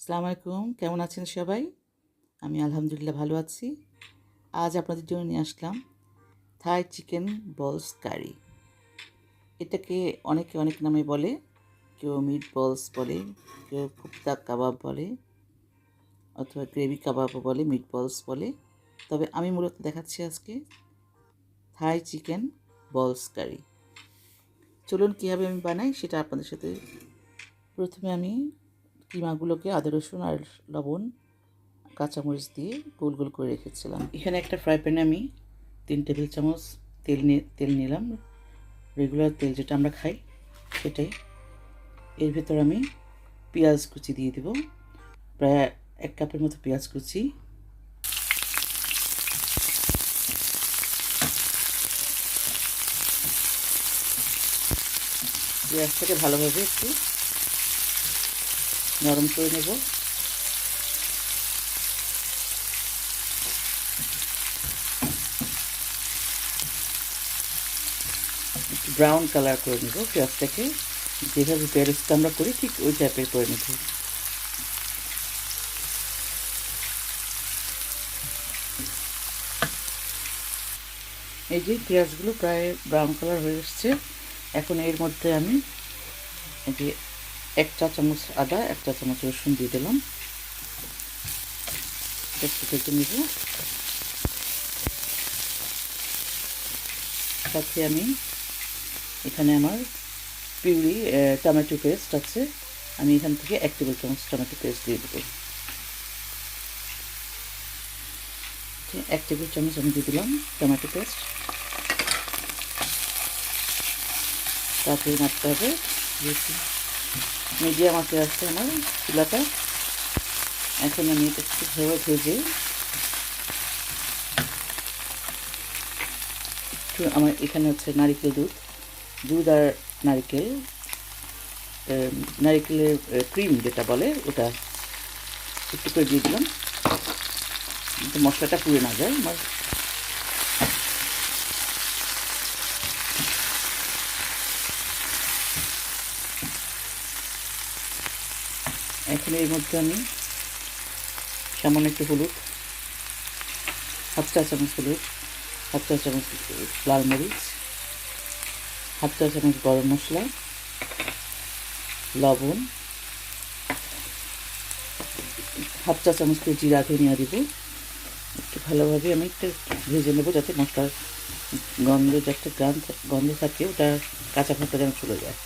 আসসালামু আলাইকুম। কেমন আছেন সবাই? আমি আলহামদুলিল্লাহ ভালো আছি। আজ আপনাদের জন্য নিয়ে আসলাম থাই চিকেন বলস কারি এটাকে অনেকে অনেক নামে বলে, কেউ মিট বলস বলে, কেউ কুপ্তা কাবাব বলে, অথবা গ্রেভি কাবাবও বলে মিট বলস বলে। তবে আমি মূলত দেখাচ্ছি আজকে থাই চিকেন বলস কারি চলুন কীভাবে আমি বানাই সেটা আপনাদের সাথে প্রথমে আমি কিমাগুলোকে আদা, রসুন আর লবণ, কাঁচামরিচ দিয়ে গোল গোল করে রেখেছিলাম। এখানে একটা ফ্রাই প্যানে আমি তিন টেবিল চামচ তেল তেল নিলাম। রেগুলার তেল যেটা আমরা খাই সেটাই। এর ভেতর আমি পেঁয়াজ কুচি দিয়ে দেব। প্রায় এক কাপের মতো পেঁয়াজ কুচি। পেঁয়াজটাকে ভালোভাবে একটু নরম করে নেব। ব্রাউন কালার করে নেব পেঁয়াজটাকে। যেভাবে পেঁয়াজটা আমরা করি, ঠিক ওই টাইপের করে নেব। এই যে পেঁয়াজগুলো প্রায় ব্রাউন কালার হয়ে এসছে। এখন এর মধ্যে আমি এই যে এক চা চামচ আদা, এক চা চামচ রসুন দিয়ে দিলাম। একটু কেটে নিব। সাথে আমি এখানে আমার পিউরি টমেটো পেস্ট আছে। আমি এখান থেকে এক টেবিল চামচ টমেটো পেস্ট দিয়ে দেবো। এক টেবিল চামচ আমি দিয়ে দিলাম টমেটো পেস্ট। তারপরে নাড়তে হবে। মিডিয়াম আঁচে আসছে আমার চুলাটা, এখন আমি এটা ভেবে ভেজে একটু আমার এখানে হচ্ছে নারিকেল দুধ দুধ আর নারিকেল নারিকেলের ক্রিম যেটা বলে ওটা একটু করে দিয়ে দিলাম। মশলাটা পুড়ে না যায়, আমার এখন এর মধ্যে আমি সামান্য একটু হলুদ, হাফ চা চামচ হলুদ, হাফ চা চামচ লাল মরিচ, হাফ চা চামচ গরম মশলা, লবণ, হাফ চা চামচ করে জিরা ধনিয়া দেবো। একটু ভালোভাবে আমি একটু ভেজে নেব যাতে মশলার গন্ধ, যে একটা গান গন্ধ থাকে, ওটা কাঁচা ভাতটা যেন চলে যায়।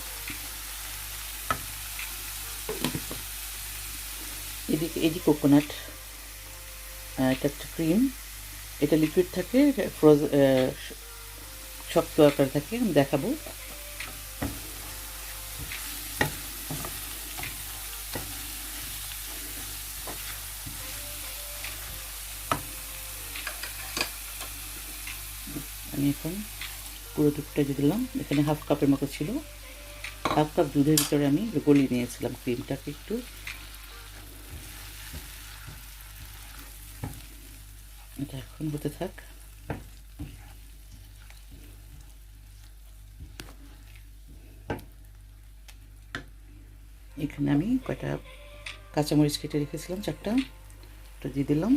এই কোকোনাট এটা একটা ক্রিম এটা লিকুইড থাকে ফ্রোজ শক্ত আকার থাকে, আমি দেখাবো। আমি এখন পুরো দুধটা দিয়ে দিলাম। এখানে হাফ কাপের মতো ছিল। হাফ কাপ দুধের ভিতরে আমি গলিয়ে নিয়েছিলাম ক্রিমটাকে একটু। এখন হতে থাক। এখানে আমি কয়টা কাঁচামরিচ কেটে রেখেছিলাম, চারটা। ওটা দিয়ে দিলাম।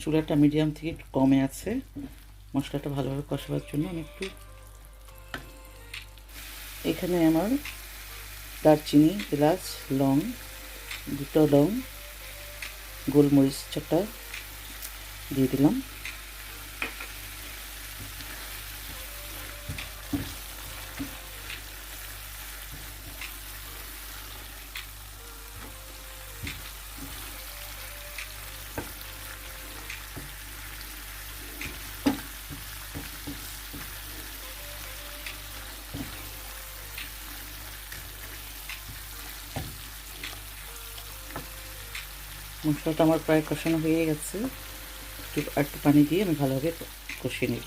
চুলাটা মিডিয়াম থেকে একটু কমে আছে। মশলাটা ভালোভাবে কষাবার জন্য আমি একটু এখানে আমার দারচিনি এলাচ লং দুটো লং গোলমরিচ চারটা দিয়ে দিলাম। মশলাটা আমার প্রায় কষানো হয়ে গেছে। একটু একটু পানি দিয়ে আমি ভালোভাবে কষিয়ে নেব।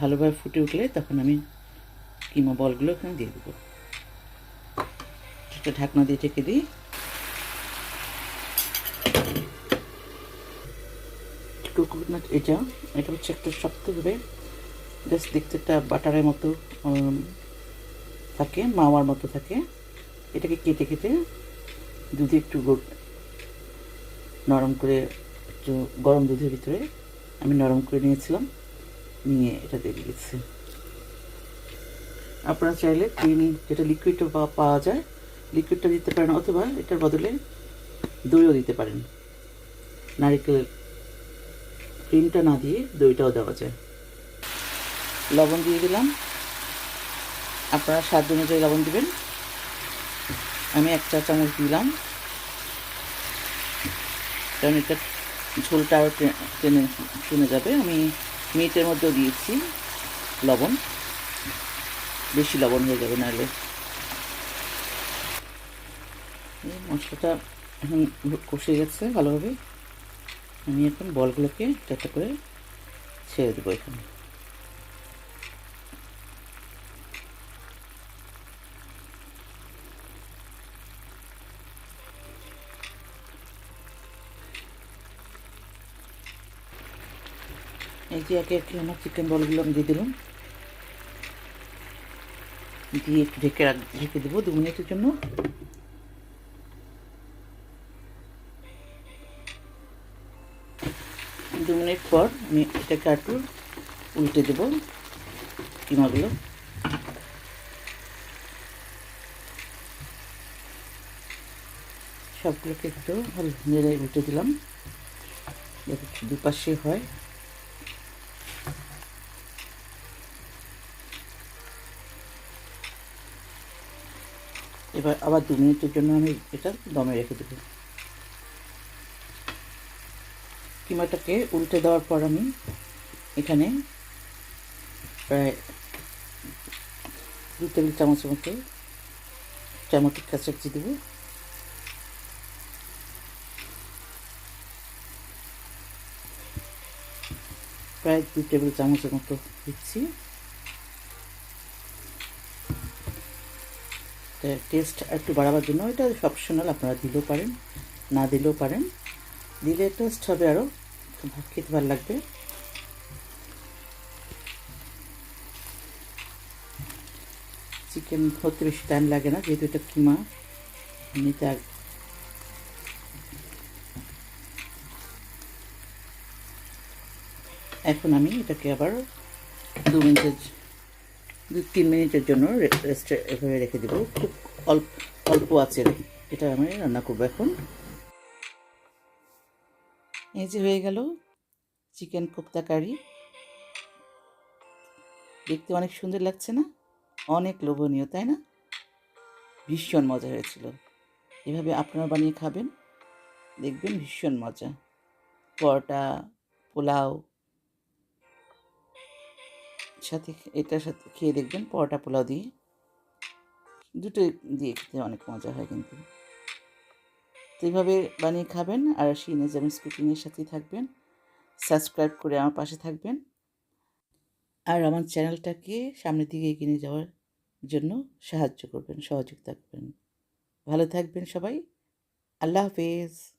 ভালোভাবে ফুটে উঠলে তখন আমি কিমা বলগুলো এখানে দিয়ে দেবো। একটা ঢাকনা দিয়ে ঢেকে দিই। কোকোনাট এটা এটা হচ্ছে একটা শক্তভাবে জাস্ট দেখতে একটা বাটারের মতো থাকে মাওয়ার মতো থাকে। এটাকে কেটে কেটে দুধে একটু নরম করে একটু গরম দুধের ভিতরে আমি নরম করে নিয়েছিলাম, নিয়ে এটা দিয়ে দিয়েছি। আপনারা চাইলে ক্রিম যেটা লিকুইডটা পাওয়া যায় লিকুইডটা দিতে পারেন অথবা এটার বদলে দইও দিতে পারেন। নারিকেল ক্রিমটা না দিয়ে দইটাও দেওয়া যায়। লবণ দিয়ে দিলাম। আপনারা স্বাদ অনুযায়ী লবণ দিবেন। আমি এক চা চামচ দিলাম। কারণ এটা ঝোলটা আরও টেনে টেনে যাবে। আমি মিনিটের মধ্যেও দিয়েছি লবণ। বেশি লবণ হয়ে যাবে নাহলে। মশলাটা এখন কষে গেছে ভালোভাবে। আমি এখন বলগুলোকে একটা করে ছেড়ে দেবো এখানে। এই যে একে একে আমার চিকেন বলগুলো আমি দিয়ে দিলাম। দিয়ে একটু ঢেকে রাখ- ঢেকে দেবো দু মিনিটের জন্য দু মিনিট পর আমি এটাকে একটু উল্টে দেবো কিমাগুলো সবগুলোকে একটু ভালো নেড়ে উল্টে দিলাম দুপাশে হয় এবার আবার দু মিনিটের জন্য আমি এটা দমে রেখে দেবো। কিমাটাকে উল্টে দেওয়ার পর আমি এখানে প্রায় দু টেবিল চামচের মতো চামচের কাছাকাছি দেবো। প্রায় দু টেবিল চামচের মতো দিচ্ছি। টেস্ট একটু বাড়াবার জন্য। এটা অপশনাল আপনারা দিলেও পারেন, না দিলেও পারেন। দিলে টেস্ট হবে আরও খেতে ভালো লাগবে। চিকেন হতে বেশি টাইম লাগে না, যেহেতু এটা কিমা এমনিতে এখন আমি এটাকে আবার দু মিনিটের দু তিন মিনিটের জন্য রেস্টে এভাবে রেখে দেবো। খুব অল্প অল্প আছে এটা আমি রান্না করব এখন। এই যে হয়ে গেল চিকেন কোপ্তা কারি। দেখতে অনেক সুন্দর লাগছে না? অনেক লোভনীয়, তাই না? ভীষণ মজা হয়েছিল। এভাবে আপনারা বানিয়ে খাবেন। দেখবেন ভীষণ মজা। পরোটা, পোলাও সাথে এটার সাথে খেয়ে দেখবেন, পরোটা পোলাও দিয়ে। দুটো দিয়ে খেতে অনেক মজা হয় কিন্তু। তো এইভাবে বানিয়ে খাবেন আর শিনে জামিস কুকিংয়ের সাথেই থাকবেন। সাবস্ক্রাইব করে আমার পাশে থাকবেন। আর আমার চ্যানেলটাকে সামনের দিকে এগিয়ে নিয়ে যাওয়ার জন্য সাহায্য করবেন, সহযোগিতা করবেন। ভালো থাকবেন সবাই। আল্লাহ হাফেজ।